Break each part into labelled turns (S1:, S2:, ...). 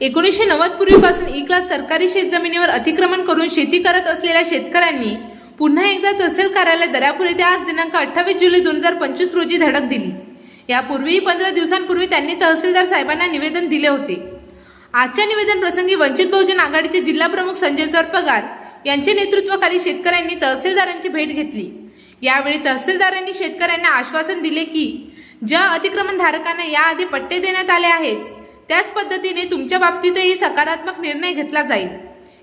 S1: एकोणीसशे नव्वद पूर्वीपासून ई क्लास सरकारी शेतजमिनीवर अतिक्रमण करून शेती करत असलेल्या शेतकऱ्यांनी पुन्हा एकदा तहसील कार्यालय दर्यापूर येथे आज दिनांक अठ्ठावीस जुलै दोन हजार पंचवीस रोजी धडक दिली. यापूर्वीही पंधरा दिवसांपूर्वी त्यांनी तहसीलदार साहेबांना निवेदन दिले होते. आजच्या निवेदन प्रसंगी वंचित बहुजन आघाडीचे जिल्हा प्रमुख संजय चोरपगार यांच्या नेतृत्वाखाली शेतकऱ्यांनी तहसीलदारांची भेट घेतली. यावेळी तहसीलदारांनी शेतकऱ्यांना आश्वासन दिले की ज्या अतिक्रमणधारकांना याआधी पट्टे देण्यात आले आहेत त्याच पद्धतीने तुमच्या बाबतीतही सकारात्मक निर्णय घेतला जाईल.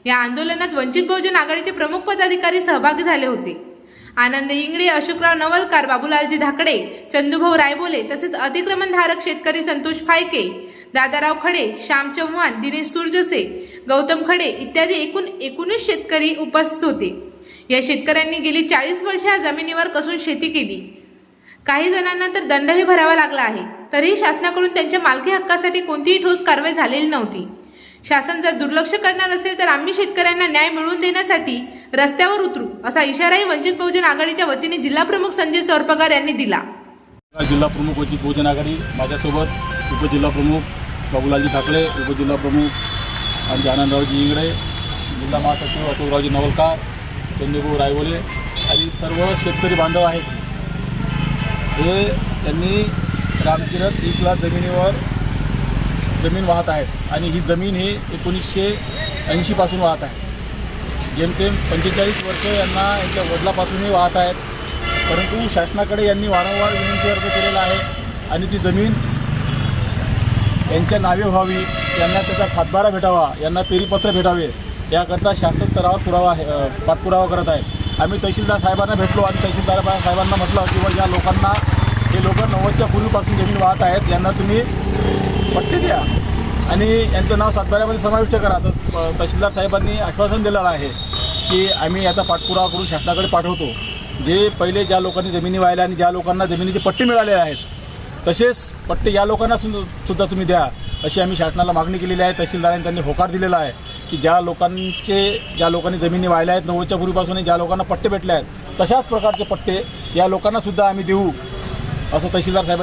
S1: या आंदोलनात वंचित बहुजन आघाडीचे प्रमुख पदाधिकारी सहभागी झाले होते. आनंद इंगळे अशोकराव नवलकार बाबूलालजी धाकडे चंदूभाऊ रायबोले तसेच अतिक्रमणधारक शेतकरी संतोष फायके दादाराव खडे श्याम चव्हाण दिनेश सुरजसे गौतम खडे इत्यादी एकूण एकोणीस शेतकरी उपस्थित होते. या शेतकऱ्यांनी गेली चाळीस वर्षे या जमिनीवर कसून शेती केली. काही जणांना तर दंडही भरावा लागला आहे. तरीही शासनाकडून त्यांच्या मालकी हक्कासाठी कोणतीही ठोस कारवाई झालेली नव्हती. शासन जर दुर्लक्ष करणार असेल तर आम्ही शेतकऱ्यांना न्याय मिळवून देण्यासाठी रस्त्यावर उतरू असा इशाराही वंचित बहुजन आघाडीच्या वतीने जिल्हाप्रमुख संजय चौरपगार यांनी दिला.
S2: जिल्हाप्रमुख वंचित बहुजन आघाडी माझ्यासोबत उपजिल्हाप्रमुख बाबूलालजी ठाकरे उपजिल्हाप्रमुख आमचे आनंदरावजी इंगडे जिल्हा महासचिव अशोकरावजी नवलकार चंद्रभाऊ रायवले आणि सर्व शेतकरी बांधव आहेत. हे त्यांनी कामकीरत एक लाख जमिनीवर जमीन वाहत आहेत. आणि ही जमीन ही एकोणीसशे ऐंशीपासून वाहत आहे. जेमतेम पंचेचाळीस वर्ष यांना यांच्या वडिलापासूनही वाहत आहेत. परंतु शासनाकडे यांनी वारंवार विनंती अर्ज केलेला आहे आणि ती जमीन यांच्या नावे व्हावी यांना त्याचा सातबारा भेटावा यांना पेरीपत्र भेटावे याकरता शासन स्तरावर पुरावा आहे पाठपुरावा करत आहे. आम्ही तहसीलदार साहेबांना भेटलो आणि तहसीलदार बा- साहेबांना म्हटलं की या लोकांना हे लोक नव्वदच्या पूर्वीपासून जमीन वाहत आहेत यांना तुम्ही पट्टी द्या. आणि यांचं नाव सातबाऱ्यामध्ये समाविष्ट करा. तर तहसीलदार साहेबांनी आश्वासन दिलेलं आहे की आम्ही याचा पाठपुरावा करून शासनाकडे पाठवतो. जे पहिले ज्या लोकांनी जमिनी वाहिल्या आणि ज्या लोकांना जमिनीचे पट्टे मिळाले आहेत तसेच पट्टे या लोकांना सुद्धा सुद्धा तुम्ही द्या अशी आम्ही शासनाला मागणी केलेली आहे. तहसीलदारांनी त्यांनी होकार दिलेला आहे की ज्या लोकांचे ज्या लोकांनी जमिनी वाहिल्या आहेत नव्वदच्या पूर्वीपासून ज्या लोकांना पट्टे भेटले आहेत तशाच प्रकारचे पट्टे या लोकांना सुद्धा आम्ही देऊ. असं तहसीलदार साहेब